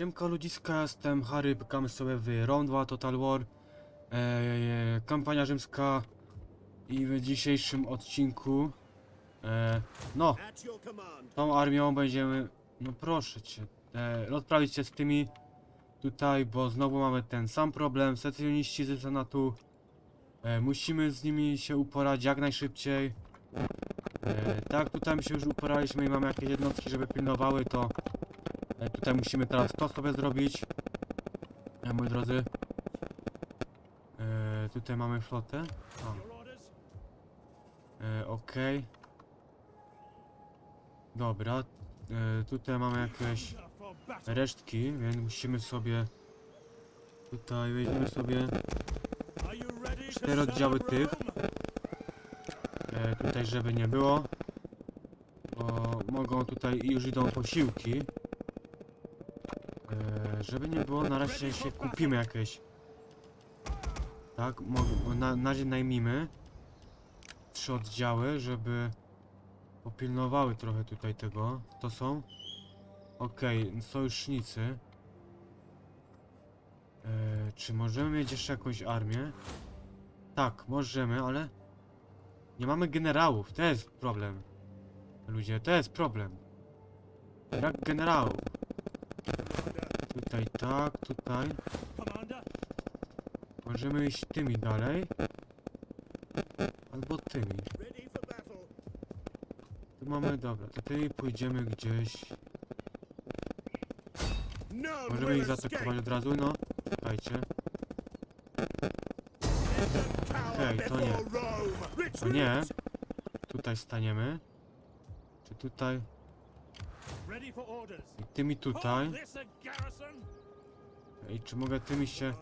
Siemka ludziska, jestem Harry, pykamy sobie w Round 2 Total War. E, Kampania rzymska I w dzisiejszym odcinku e, No, tą armią będziemy No proszę cię e, Rozprawić się z tymi Tutaj, bo znowu mamy ten sam problem Secjoniści ze Senatu. E, Musimy z nimi się uporać jak najszybciej. E, Tak, tutaj my się już uporaliśmy i mamy jakieś jednostki, żeby pilnowały to. E, Tutaj musimy teraz to sobie zrobić. E, moi drodzy. E, tutaj mamy flotę. E, Okej. Dobra. E, tutaj mamy jakieś resztki, więc musimy sobie... Tutaj weźmiemy sobie cztery oddziały tych. E, tutaj, żeby nie było. Bo mogą tutaj już idą posiłki. Żeby nie było, na razie się kupimy jakieś. Tak, na, na razie najmijmy trzy oddziały, żeby popilnowały trochę tutaj tego. To są? Okej, sojusznicy. E, czy możemy mieć jeszcze jakąś armię? Tak, możemy, ale nie mamy generałów. To jest problem. Ludzie, to jest problem. Brak generałów. Tutaj tak, tutaj. Możemy iść tymi dalej. Albo tymi. Tu mamy, dobra, to tymi pójdziemy gdzieś. None Możemy ich zaatakować od razu, no. Cower Okej, to before nie. To nie. Tutaj staniemy. Czy tutaj? I tymi tutaj. Garrison. I czy mogę tymi się...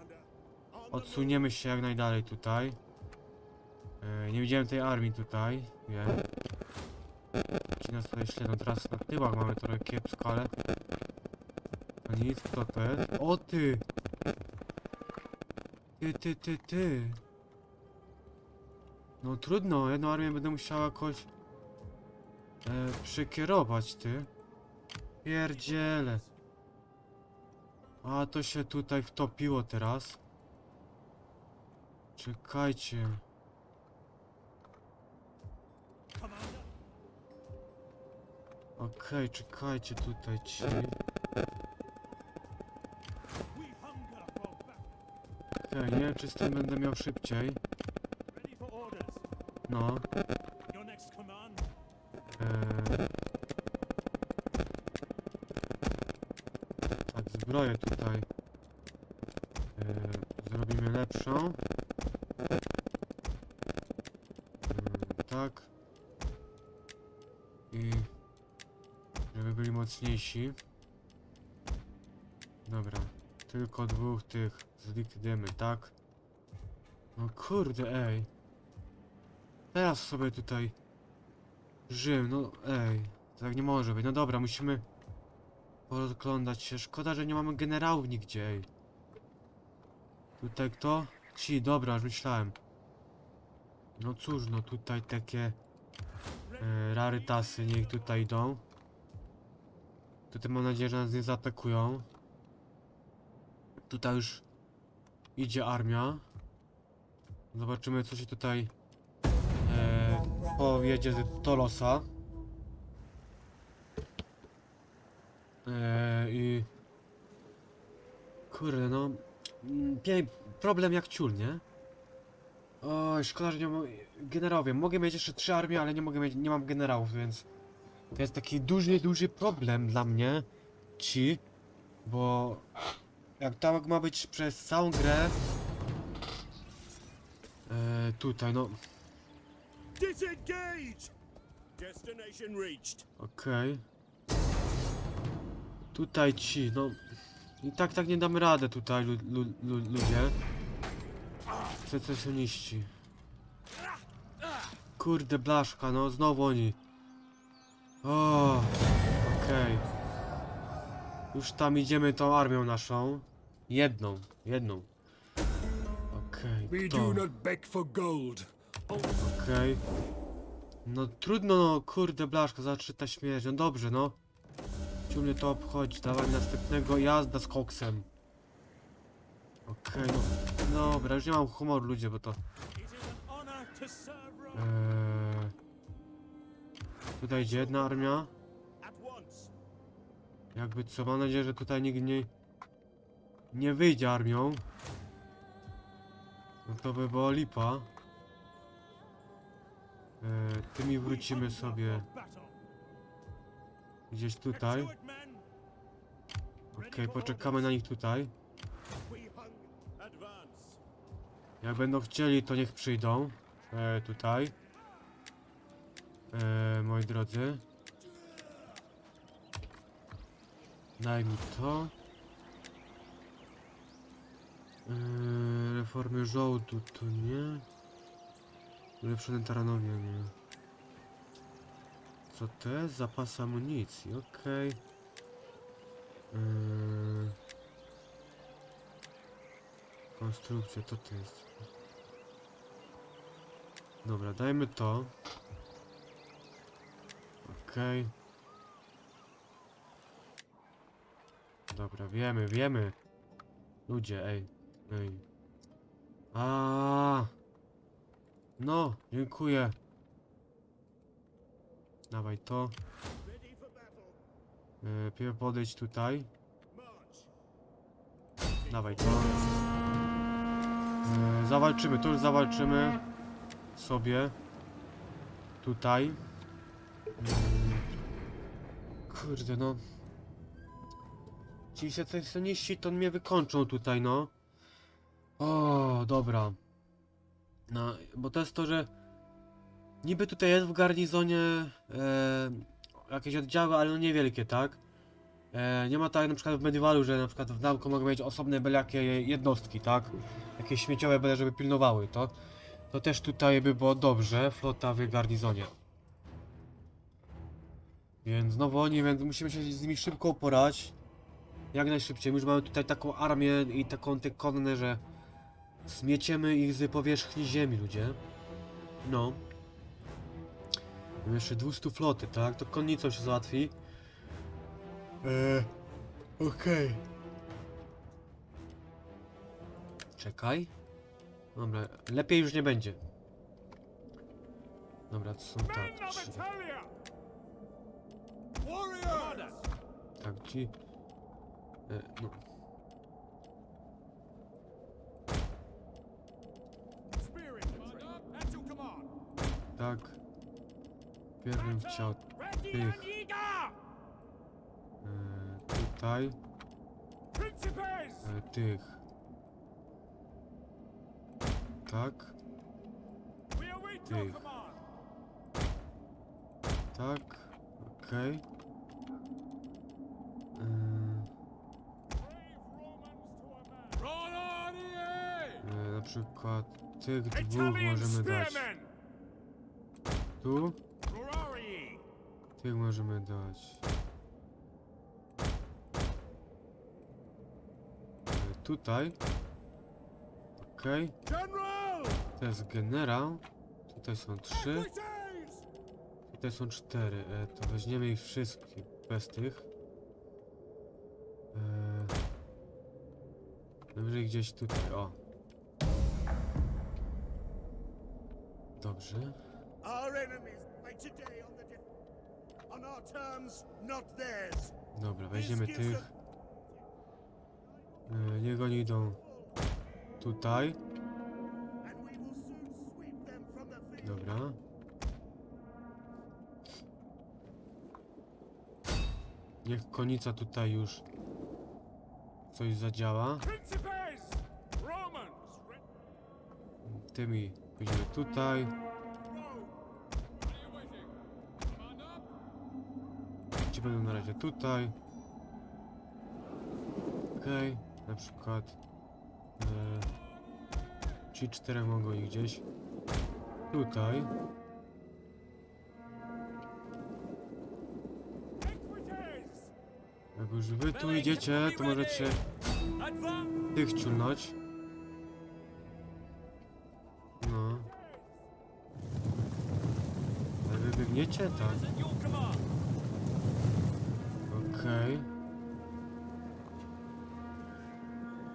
Odsuniemy się jak najdalej tutaj. E, nie widziałem tej armii tutaj, wiem. Ci nas tutaj śledzą. Teraz na tyłach mamy trochę kiepsko, ale... To nic, kto to jest? O ty! Ty, ty, ty, ty! No trudno, jedną armię będę musiał jakoś... E, przekierować, ty. Pierdziele. A to się tutaj wtopiło teraz. Czekajcie. Okej, czekajcie tutaj ci. Okej, nie wiem czy z tym będę miał szybciej. No. Your next command. Eee... Tak, zbroję tutaj. Eee, zrobimy lepszą. Mm, tak. I... Żeby byli mocniejsi. Dobra. Tylko dwóch tych zlikwidujemy, tak? No kurde, ej. Teraz sobie tutaj... Rzym, no ej, tak nie może być. No dobra, musimy porozglądać się. Szkoda, że nie mamy generałów nigdzie. Tutaj kto? Ci, dobra, już myślałem. No cóż, no tutaj takie e, rarytasy niech tutaj idą. Tutaj mam nadzieję, że nas nie zaatakują. Tutaj już idzie armia. Zobaczymy co się tutaj e, powiedzie z Tolosa. E, I kurde no mm, pie- problem jak ciul, nie? Oj, szkoda, że nie mam generałów. Mogę mieć jeszcze trzy armie, ale nie mogę mieć, nie mam generałów, więc to jest taki duży, duży problem dla mnie. Ci, bo jak tak ma być przez całą grę e, tutaj, no Disengage. Destination reached. Okej. Tutaj ci, no... I tak, tak nie damy radę tutaj, lu, lu, lu, ludzie. Secesjoniści. Kurde, blaszka, no znowu oni. O, okej. Już tam idziemy tą armią naszą. Jedną, jedną. Okej, We to. do not beg for gold. Okej. No trudno, no kurde blaszka, zaczyta śmierć. No dobrze, no. Ciu mnie to obchodzi, dawaj następnego jazda z koksem. Okej, no. Dobra, już nie mam humoru ludzie, bo to... Eee, tutaj idzie jedna armia. Jakby co, mam nadzieję, że tutaj nikt nie... Nie wyjdzie armią. No to by było lipa. Eee, tymi wrócimy sobie. Gdzieś tutaj. Okej, poczekamy na nich tutaj. Jak będą chcieli, to niech przyjdą. E, tutaj. E, moi drodzy. Daj mi to. E, reformy żołdu to nie. Ulepszone taranowie nie. Co to? Zapas amunicji, okej. E, Konstrukcja, to to jest. Dobra, dajmy to. Okej. Dobra, wiemy, wiemy. Ludzie, ej, ej. A. No, dziękuję. Dawaj to. Battle. E, podejdź tutaj. Dawaj to. E, zawalczymy, tu już zawalczymy sobie. Tutaj. Mm. Kurde no. Ci secesjoniści to mnie wykończą tutaj no. O, dobra. No, bo to jest to, że niby tutaj jest w garnizonie e, jakieś oddziały, ale no niewielkie, tak? E, nie ma tak na przykład w Medievalu, że na przykład w nauku mogą mieć osobne byle jakie jednostki, tak? Jakieś śmieciowe byle, żeby pilnowały to. To też tutaj by było dobrze, flota w garnizonie. Więc znowu oni, więc musimy się z nimi szybko uporać. Jak najszybciej. Już mamy tutaj taką armię i taką te konne, że zmieciemy ich z powierzchni ziemi, ludzie. No. Mamy jeszcze 200 floty, tak? To konnicą się załatwi. Eee, okej. Czekaj. Dobra, lepiej już nie będzie. Dobra, to są tak. Warriors. tak, ci. E, no, tak. Bym chciał tych. e, tutaj, e, tych. Tak, tych. tak, okej. E, a man. e, na przykład tych dwóch możemy dać tu. Tych możemy dać. E, Tutaj. Okej. General. To jest generał. Tutaj są trzy. Tutaj są cztery. E, to weźmiemy ich wszystkich bez tych. E, gdzieś tutaj. O. Dobrze. Our enemies fight today on the def- on our terms, not theirs. Dobra, weźmiemy tych. E, niech oni idą tutaj. Dobra. Niech konica tutaj już coś zadziała. Tymi pójdziemy tutaj. Ci będą na razie tutaj. Okej, na przykład. E, ci czterech mogą ich gdzieś tutaj. Jak już wy tu idziecie, to możecie tych ciulnąć. No. Ale wy biegniecie? Tak. Okej.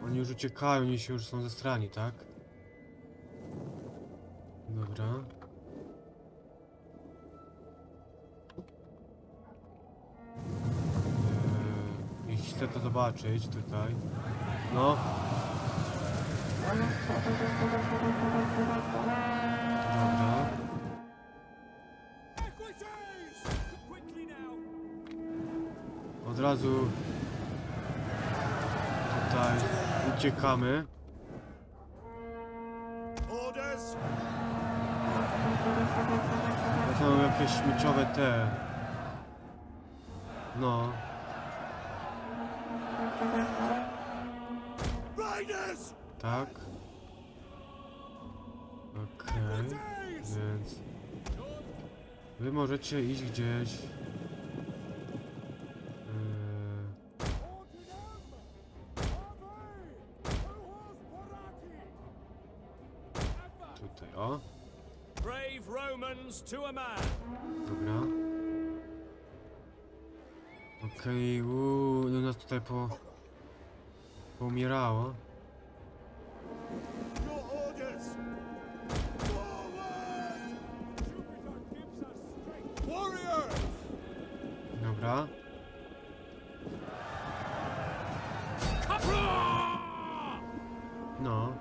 Oni już uciekają, oni się już są ze strani, tak? Dobra. Eee, jeśli chcę to zobaczyć tutaj. No. Dobra. Razu tutaj uciekamy. To są jakieś śmieciowe te. No. Tak. Okej. Więc... Wy możecie iść gdzieś... strength! Warriors! Dobra. No.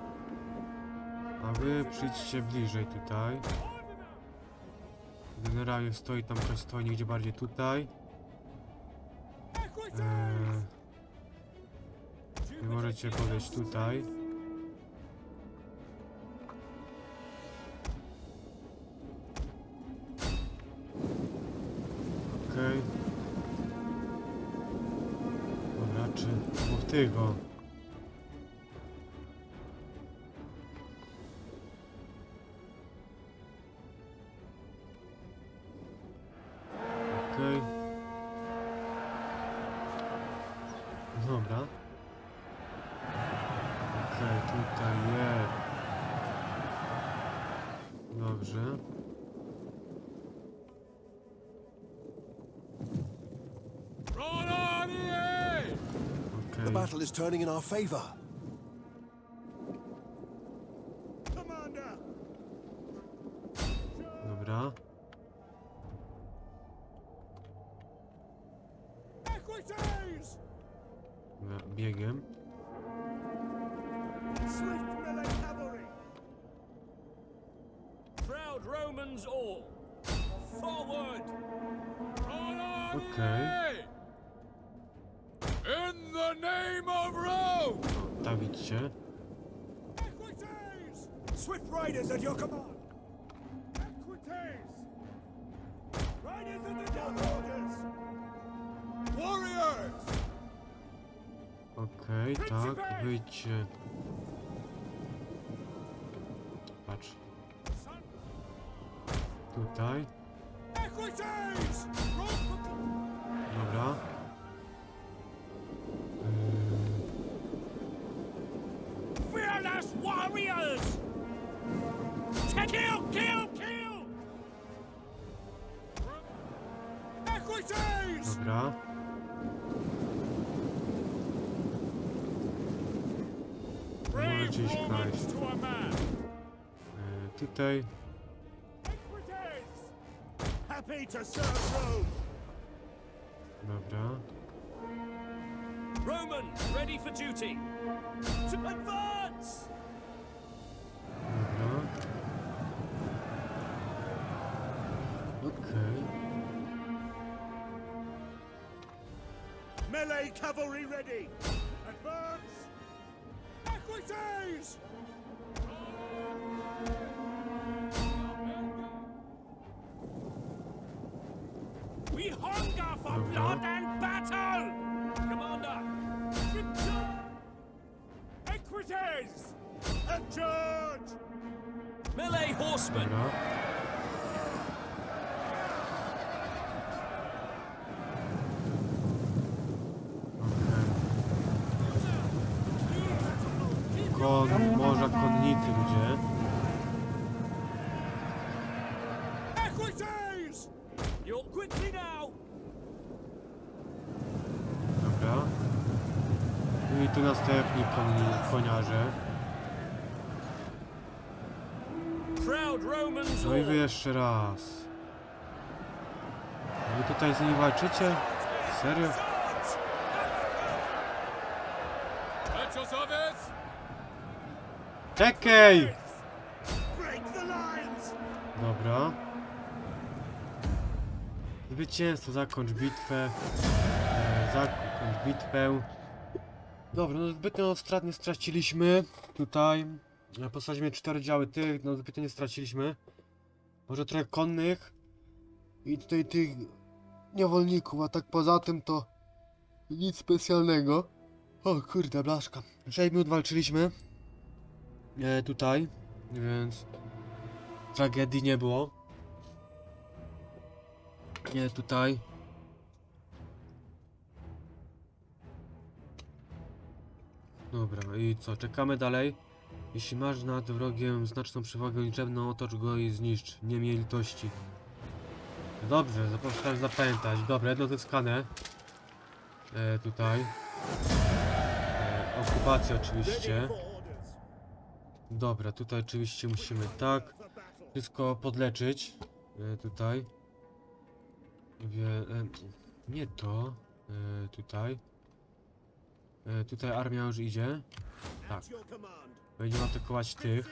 A wy przyjdźcie bliżej tutaj. Generalnie stoi tam ktoś stoi gdzie bardziej tutaj. Możecie podejść tutaj. Okej. Dobra, czy dwóch tego? Okej. Dobra. Tutaj jest. Dobrze. Here! The battle is turning in our favor. Proud Romans all, forward! Okej. In the name of Rome! Equites! Swift riders at your command! Equites! Riders at the orders! Warriors! Okej, tak, wyjdźcie. Tutaj. Dobra. Yy, Fearless warriors! Kill, kill, kill! Dobra. Romans kraść. Yy, tutaj. Happy to serve Rome! Dobra. Roman, ready for duty! To advance! Dobra. Okej. Melee cavalry ready! Advance! Equites! Melee horsemen! Dobra. Kon, morza, konnicy ludzie. Quickly now! tu następni koni, koniarze. No i wy jeszcze raz. Wy tutaj z nimi walczycie? Serio? Czekaj! Dobra. Zwycięstwo, zakończ bitwę. E, zakończ bitwę. Dobra, no zbytnio strat nie straciliśmy. Tutaj. Posadzimy cztery działy tych, no zbytnio nie straciliśmy. Może trochę konnych. I tutaj tych niewolników, a tak poza tym to nic specjalnego. O kurde, blaszka. 6 minut walczyliśmy. E, tutaj, więc tragedii nie było. Nie tutaj. Dobra, i co? Czekamy dalej. Jeśli masz nad wrogiem znaczną przewagę liczebną, otocz go i zniszcz. Nie miej litości. Dobrze, zapomniałem zapamiętać. Dobra, jedno zyskane. E, tutaj. E, okupacja oczywiście. Dobra, tutaj oczywiście musimy tak. Wszystko podleczyć. E, tutaj. E, nie to. E, tutaj. E, tutaj armia już idzie. Tak. Będziemy atakować tych.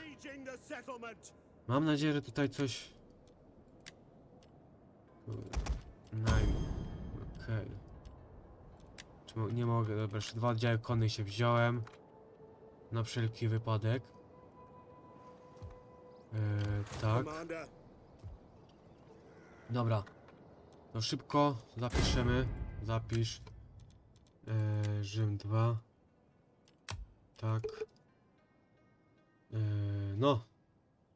Mam nadzieję, że tutaj coś... Naj... Okej. Mo- Nie mogę, dobra, jeszcze dwa oddziały konnych się wziąłem. Na wszelki wypadek. E, tak. Dobra. No szybko zapiszemy. Zapisz. E, Rzym 2. Tak. E, no.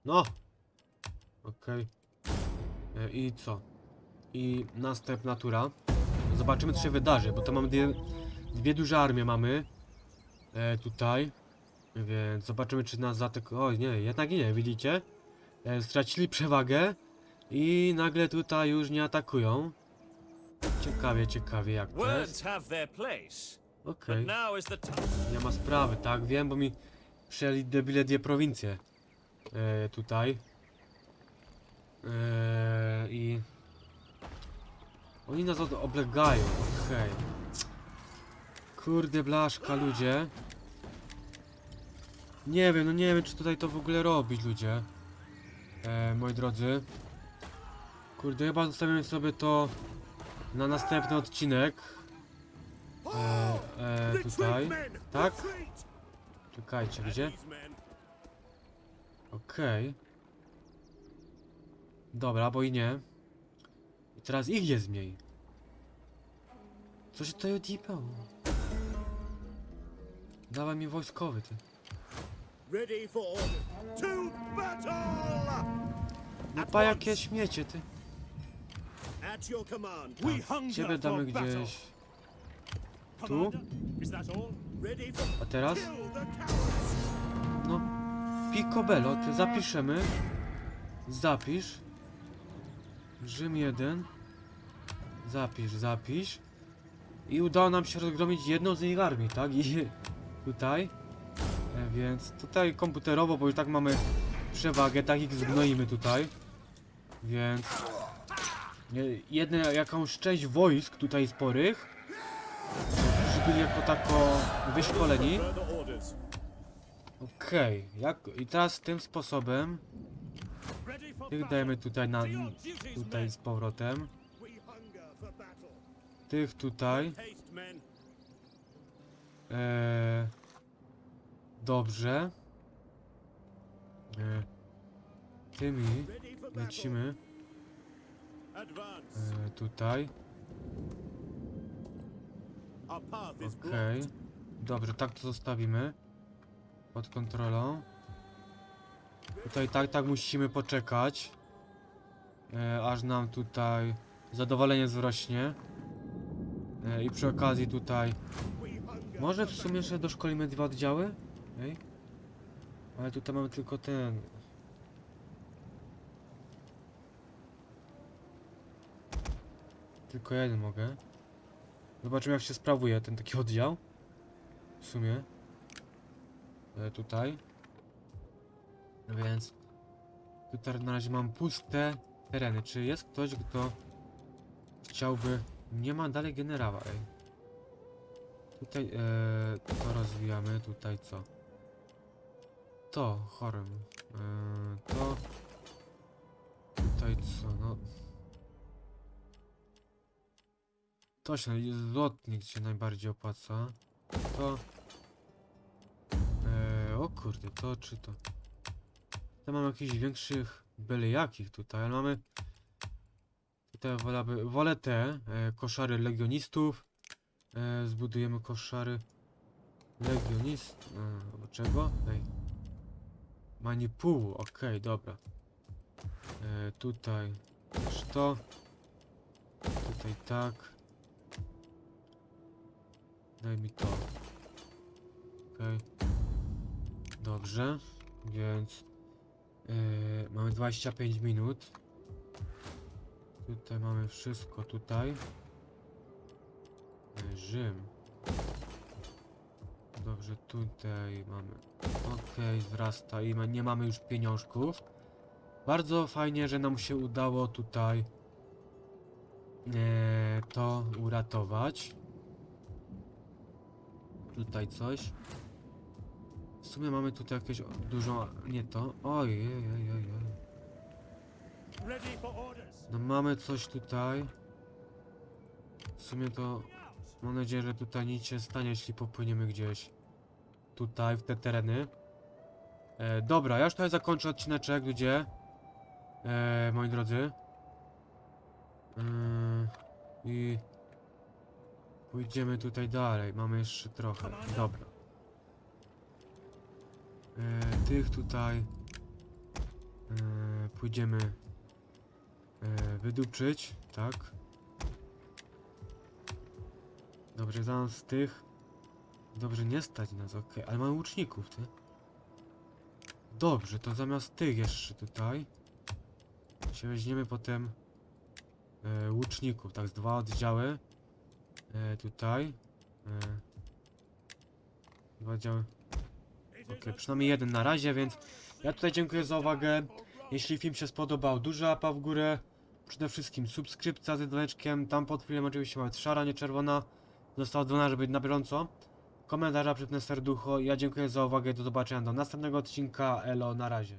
No. Okej. E, I co? I następna tura. Zobaczymy co się wydarzy, bo to mamy dwie, dwie duże armie mamy. E, tutaj. Więc zobaczymy czy nas zatek... O nie, jednak nie, widzicie? Stracili przewagę. I nagle tutaj już nie atakują. Ciekawie, ciekawie jak to jest. Okej, time. nie ma sprawy, tak? Wiem, bo mi przejęli debile dwie prowincje. E, tutaj. E, I... Oni nas oblegają, okej. Kurde blaszka, ludzie. Nie wiem, no nie wiem, czy tutaj to w ogóle robić, ludzie. E, moi drodzy. Kurde, chyba zostawimy sobie to na następny odcinek. E, e, tutaj. Tak? Czekajcie, gdzie? Okej. Dobra, bo i nie. I teraz ich jest mniej. Co się tutaj odjebało? Dawaj mi wojskowy, ty. No pa jakie śmiecie, ty. Tak, Ciebie damy gdzieś. Commander, A teraz? No. Picobello, ty zapiszemy. Zapisz. Rzym 1. Zapisz, zapisz. I udało nam się rozgromić jedną z ich armii, tak? I tutaj. E, więc tutaj komputerowo, bo już tak mamy przewagę, tak ich zgnoimy tutaj. Więc e, jedne jakąś część wojsk tutaj sporych, byli jako tako wyszkoleni. Okej, jak i teraz tym sposobem tych dajemy tutaj na tutaj z powrotem. Tych tutaj. Haste, men. E, dobrze. E, tymi lecimy Advance. e, tutaj. Okej. blocked. Dobrze, tak to zostawimy. Pod kontrolą. Tutaj tak, tak musimy poczekać. E, aż nam tutaj zadowolenie wzrośnie. E, I przy okazji tutaj Może w sumie jeszcze doszkolimy dwa oddziały? Ej. Ale tutaj mamy tylko ten. Tylko jeden mogę. Zobaczymy jak się sprawuje ten taki oddział. w sumie. E, tutaj. No więc tutaj na razie mam puste tereny. Czy jest ktoś, kto chciałby... Nie ma dalej generała, ej. Tutaj e, to rozwijamy, tutaj co? To, chorym. E, to... Tutaj co, no... To się, się najbardziej opłaca. To... E, o kurde, to czy to? To mam jakichś większych byle jakich tutaj, ale mamy... Tutaj wolałby, wolę te e, koszary legionistów. E, zbudujemy koszary legionist... E, czego? Ej. Manipułu, okej, dobra. E, tutaj też to. Tutaj tak. Daj mi to. Okej. Dobrze, więc yy, mamy 25 minut. Tutaj mamy wszystko tutaj. Yy, Rzym. Dobrze, tutaj mamy. Okej, wzrasta i ma, nie mamy już pieniążków. Bardzo fajnie, że nam się udało tutaj e, to uratować. Tutaj coś. W sumie mamy tutaj jakieś o- dużą... Nie to. Ojej, ojej, ojej. No mamy coś tutaj. W sumie to... Mam nadzieję, że tutaj nic się stanie, jeśli popłyniemy gdzieś. Tutaj, w te tereny. E, dobra, ja już tutaj zakończę odcineczek, gdzie... E, moi drodzy. E, I... Pójdziemy tutaj dalej, mamy jeszcze trochę. Dobra. E, tych tutaj... E, pójdziemy... E, wydupczyć, tak? Dobrze, zamiast tych... Dobrze, nie stać nas, okej, ale mamy łuczników, ty. Dobrze, to zamiast tych jeszcze tutaj... się weźmiemy potem... E, łuczników, tak, z dwa oddziały. E, tutaj. E, dwa oddziały. Okej, przynajmniej jeden na razie, więc ja tutaj dziękuję za uwagę. Jeśli film się spodobał, duża łapa w górę. Przede wszystkim subskrypcja z dzwoneczkiem. Tam pod filmem oczywiście ma szara, nie czerwona. Została dzwona, żeby być na bieżąco. Komentarza, przypnę serducho. Ja dziękuję za uwagę. Do zobaczenia do następnego odcinka. Elo, na razie.